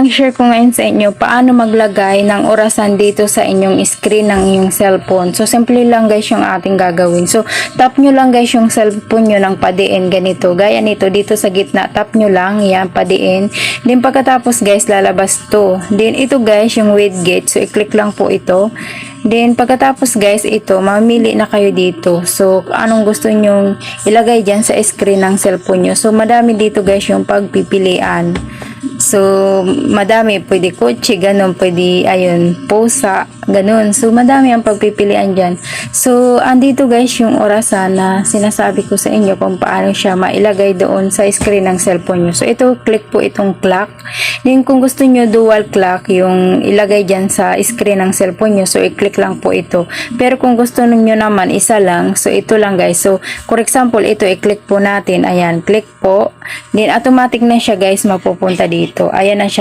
ang share ko ngayon sa inyo, paano maglagay ng orasan dito sa inyong screen ng inyong cellphone. So, simple lang guys yung ating gagawin. So, tap nyo lang guys yung cellphone nyo ng padiin ganito. Gaya nito, dito sa gitna, tap nyo lang, yan, padiin. Then, pagkatapos guys, lalabas to. Then, ito guys, yung widget. So, i-click lang po ito. Then, pagkatapos guys, ito, mamili na kayo dito. So, anong gusto nyong ilagay dyan sa screen ng cellphone nyo. So, madami dito guys yung pagpipilian. So, madami. Pwede kotse, ganun. Pwede, ayun, pusa, ganun. So, madami ang pagpipilian dyan. So, andito guys yung orasan na sinasabi ko sa inyo kung paano siya mailagay doon sa screen ng cellphone nyo. So, ito, click po itong clock. Then, kung gusto nyo dual clock, yung ilagay dyan sa screen ng cellphone nyo. So, i-click lang po ito. Pero kung gusto nyo naman, isa lang. So, ito lang guys. So, for example, ito, i-click po natin. Ayan, click po. Then, automatic na siya guys, mapupunta dito. Ayan na siya.